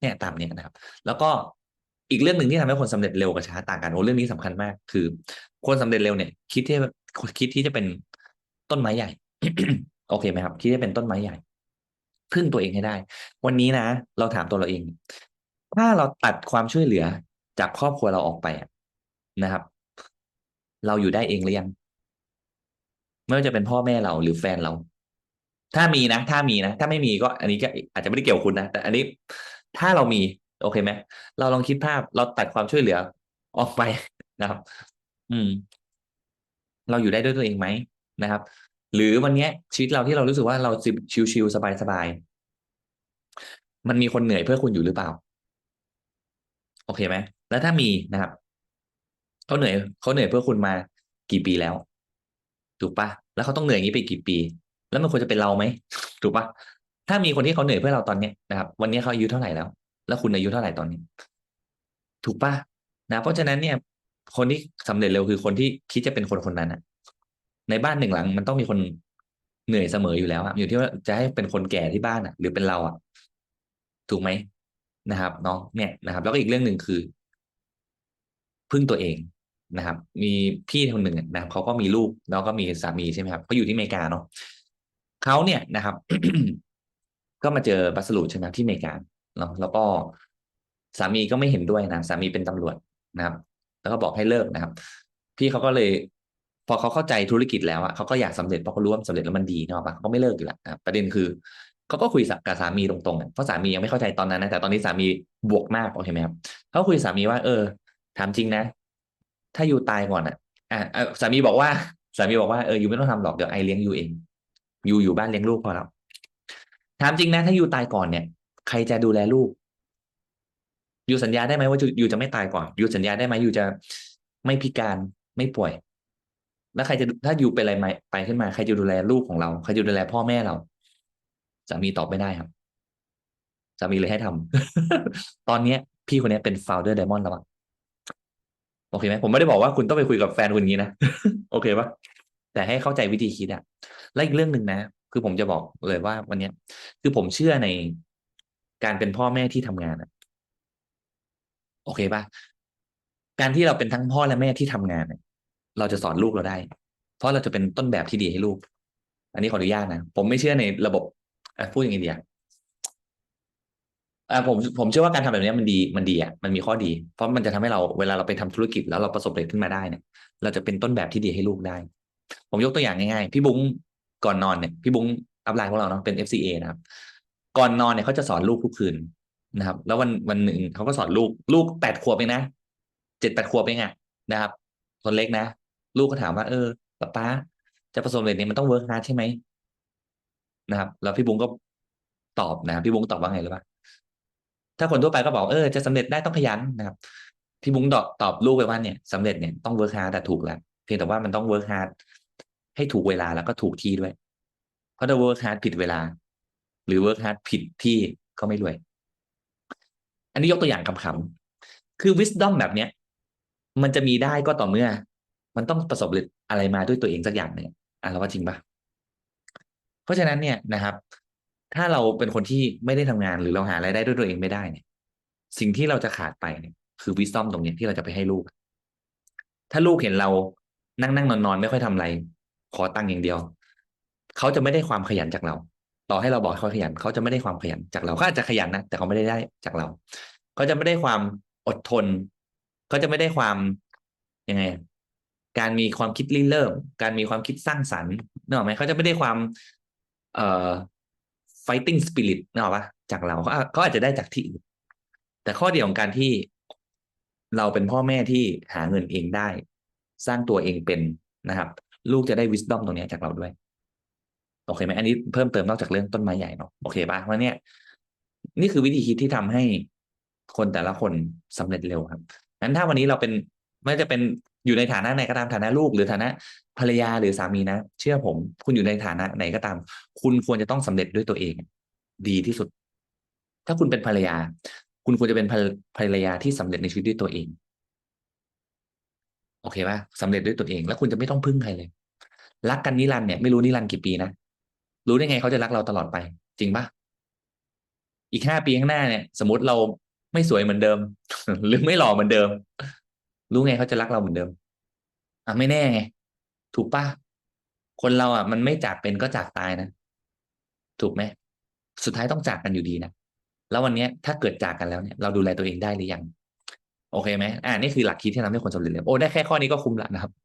เนี่ยตามเนี้ยนะครับ แล้วก็อีกเรื่องหนึ่งที่ทำให้คนสำเร็จเร็วกับช้าต่างกันโอ้เรื่องนี้สำคัญมาก คือ คนสำเร็จเร็วเนี่ย คิดที่คิดที่จะเป็นต้นไม้ใหญ่ โอเคไหมครับ คิดที่จะเป็นต้นไม้ใหญ่ พึ่งตัวเองให้ได้ วันนี้นะ เราถามตัวเราเอง ถ้าเราตัดความช่วยเหลือจากครอบครัวเราออกไปนะครับ เราอยู่ได้เองหรือยังไม่ว่าจะเป็นพ่อแม่เราหรือแฟนเรา ถ้ามีนะ ถ้ามีนะ ถ้าไม่มีก็ อันนี้ก็อาจจะไม่ได้เกี่ยวคุณนะ แต่อันนี้ ถ้าเรามีโอเคไหมเราลองคิดภาพเราตัดความช่วยเหลือ ออกไปนะครับ อืม เราอยู่ได้ด้วยตัวเองไหมนะครับ หรือวันนี้ชีวิตเราที่เรารู้สึกว่าเราชิวๆสบายๆมันมีคนเหนื่อยเพื่อคุณอยู่หรือเปล่า โอเคไหมแล้วถ้ามีนะครับเขาเหนื่อยเขาเหนื่อยเพื่อคุณมากี่ปีแล้ว ถูกปะแล้วเขาต้องเหนื่อยอย่างนี้ไปกี่ปี แล้วมันควรจะเป็นเราไหมถูกปะ ถ้ามีคนที่เขาเหนื่อยเพื่อเราตอนเนี้ยนะครับ วันนี้เขาอายุเท่าไหร่แล้ว แล้วคุณอายุเท่าไหร่ตอนนี้ ถูกปะนะ เพราะฉะนั้นเนี่ย คนที่สำเร็จเร็วคือคนที่คิดจะเป็นคนคนนั้นอะในบ้านหนึ่งหลัง มันต้องมีคนเหนื่อยเสมออยู่แล้วอะอยู่ที่ว่าจะให้เป็นคนแก่ที่บ้านอะหรือเป็นเราอะถูกไหมนะครับเนาะเนี่ยนะครับ แล้วก็อีกเรื่องหนึ่งคือ พึ่งตัวเองนะครับ มีพี่คนหนึ่งนะครับเขาก็มีลูกแล้วก็มีสามีใช่ไหมครับเขาอยู่ที่อเมริกาเนาะเขาเนี่ยนะครับ ก็มาเจอบัสลูใช่ไหมที่อเมริกาเนาะแล้วก็สามีก็ไม่เห็นด้วยนะสามีเป็นตำรวจนะครับ แล้วก็บอกให้เลิกนะครับ พี่เขาก็เลย พอเขาเข้าใจธุรกิจแล้วอะเขาก็อยากสำเร็จเพราะเขารู้ว่าสำเร็จแล้วมันดีเนาะปะเขาก็ไม่เลิกอยู่แล้วนะประเด็นคือเขาก็คุยกับสามีตรงๆเพราะสามียังไม่เข้าใจตอนนั้นนะแต่ตอนนี้สามีบวกมากโอเคไหมครับเขาคุยสามีว่า เออถามจริงนะ ถ้าอยู่ตายก่อนอะอ่าสามีบอกว่าสามีบอกว่าเอออยู่ไม่ต้องทำหรอกเดี๋ยวไอเลี้ยงอยู่เอง อยู่อยู่บ้านเลี้ยงลูกพอแล้ว ถามจริงนะ ถ้าอยู่ตายก่อนเนี่ย ใครจะดูแลลูกอยู่สัญญาได้ไหมว่าอยู่จะไม่ตายก่อนอยู่สัญญาได้ไหมอยู่จะไม่พิการไม่ป่วย แล้วใครจะถ้าอยู่เป็นอะไรไปขึ้นมา ใครจะดูแลลูกของเรา ใครจะดูแลพ่อแม่เราสามีตอบไม่ได้ครับสามีเลยให้ทำตอนเนี้ย พี่คนนี้เป็น founder diamond แล้วโอเคไหมผมไม่ได้บอกว่าคุณต้องไปคุยกับแฟนคุณงี้นะ โอเคปะแต่ให้เข้าใจวิธีคิดอะและอีกเรื่องหนึ่งนะ คือผมจะบอกเลยว่าวันนี้คือผมเชื่อในการเป็นพ่อแม่ที่ทำงานอะโอเคปะการที่เราเป็นทั้งพ่อและแม่ที่ทำงานเราจะสอนลูกเราได้ เพราะเราจะเป็นต้นแบบที่ดีให้ลูก อันนี้ขออนุญาตนะ ผมไม่เชื่อในระบบพูดอย่างไงดีอะอ่าผมผมเชื่อว่าการทำแบบนี้มันดีมันดีอะมันมีข้อดี เพราะมันจะทำให้เราเวลาเราไปทำธุรกิจแล้วเราประสบเร็จขึ้นมาได้เนี่ย เราจะเป็นต้นแบบที่ดีให้ลูกได้ ผมยกตัวอย่างง่ายๆ พี่บุ้ง ก่อนนอนเนี่ยพี่บุ้งอัพไลน์ของเราเนาะเป็น FCA นะครับ ก่อนนอนเนี่ยเขาจะสอนลูกทุกคืนนะครับ แล้ววันวันหนึ่งเขาก็สอนลูกลูกแปดขวบเองนะเจ็ดแปดขวบเองอะนะครับคนเล็กนะ ลูกก็ถามว่า เออป้าป้าจะประสบเร็จเนี่ยมันต้องเวิร์กฮาร์ดใช่ไหมนะครับ แล้วพี่บุ้งก็ตอบนะพี่บุ้งตอบว่าไงหรือเปล่าถ้าคนทั่วไปก็บอกเออจะสำเร็จได้ต้องขยันนะครับ พี่บุ้งตอบตอบลูกไปว่าเนี่ยสำเร็จเนี่ยต้องเวิร์คฮาร์ดแต่ถูกแล้วเพียงแต่ว่ามันต้องเวิร์คฮาร์ด ให้ถูกเวลาแล้วก็ถูกที่ด้วย เพราะถ้าเวิร์คฮาร์ดผิดเวลา หรือเวิร์คฮาร์ดผิดที่ก็ไม่รวย อันนี้ยกตัวอย่างคำๆคือ wisdom แบบเนี้ย มันจะมีได้ก็ต่อเมื่อ มันต้องประสบอะไรมาด้วยตัวเองสักอย่างเนี่ยอะเราว่าจริงปะเพราะฉะนั้นเนี่ยนะครับ ถ้าเราเป็นคนที่ไม่ได้ทำงานหรือเราหารายได้ด้วยตัวเองไม่ได้เนี่ย สิ่งที่เราจะขาดไปเนี่ยคือวิสตอมตรงนี้ที่เราจะไปให้ลูก ถ้าลูกเห็นเรานั่งนั่งนอนนอนไม่ค่อยทำอะไร ขอตังค์อย่างเดียว เขาจะไม่ได้ความขยันจากเรา ต่อให้เราบอกเขาขยัน เขาจะไม่ได้ความขยันจากเราเขาอาจจะขยันนะแต่เขาไม่ได้ได้จากเรา เขาจะไม่ได้ความอดทน เขาจะไม่ได้ความยังไง การมีความคิดริเริ่ม การมีความคิดสร้างสรรค์นึกออกไหมเขาจะไม่ได้ความเอ่อ fighting spirit นึกออกปะจากเราเขาเขาอาจจะได้จากที่อื่นแต่ข้อดีของการที่เราเป็นพ่อแม่ที่หาเงินเองได้ สร้างตัวเองเป็นนะครับ ลูกจะได้ wisdom ตรงนี้จากเราด้วย โอเคไหมอันนี้เพิ่มเติมนอกจากเรื่องต้นไม้ใหญ่เนาะโอเคปะว่าะเนี่ย นี่คือวิธีคิดที่ทำให้คนแต่ละคนสำเร็จเร็วครับงั้นถ้าวันนี้เราเป็นไม่จะเป็นอยู่ในฐานะไหนก็ตามฐานะลูกหรือฐานะภรรยาหรือสามีนะ เชื่อผม คุณอยู่ในฐานะไหนก็ตาม คุณควรจะต้องสำเร็จด้วยตัวเอง ดีที่สุด ถ้าคุณเป็นภรรยา คุณควรจะเป็นภรรยาที่สำเร็จในชีวิตด้วยตัวเอง โอเคป่ะสำเร็จด้วยตัวเอง แล้วคุณจะไม่ต้องพึ่งใครเลย รักกันนิรันเนี่ยไม่รู้นิรันกี่ปีนะรู้ได้ไงเขาจะรักเราตลอดไป จริงป่ะอีกห้าปีข้างหน้าเนี่ย สมมติเราไม่สวยเหมือนเดิม หรือไม่หล่อเหมือนเดิม รู้ไงเขาจะรักเราเหมือนเดิมอะไม่แน่ไง ถูกป่ะคนเราอะ มันไม่จากเป็นก็จากตายนะถูกไหมสุดท้ายต้องจากกันอยู่ดีนะแล้ววันนี้ถ้าเกิดจากกันแล้วเนี่ย เราดูแลตัวเองได้หรือยัง โอเคไหมอ่านี่คือหลักคิดที่ทำให้คนสำเร็จเร็วโอ้ได้แค่ข้อนี้ก็คุ้มละนะครับ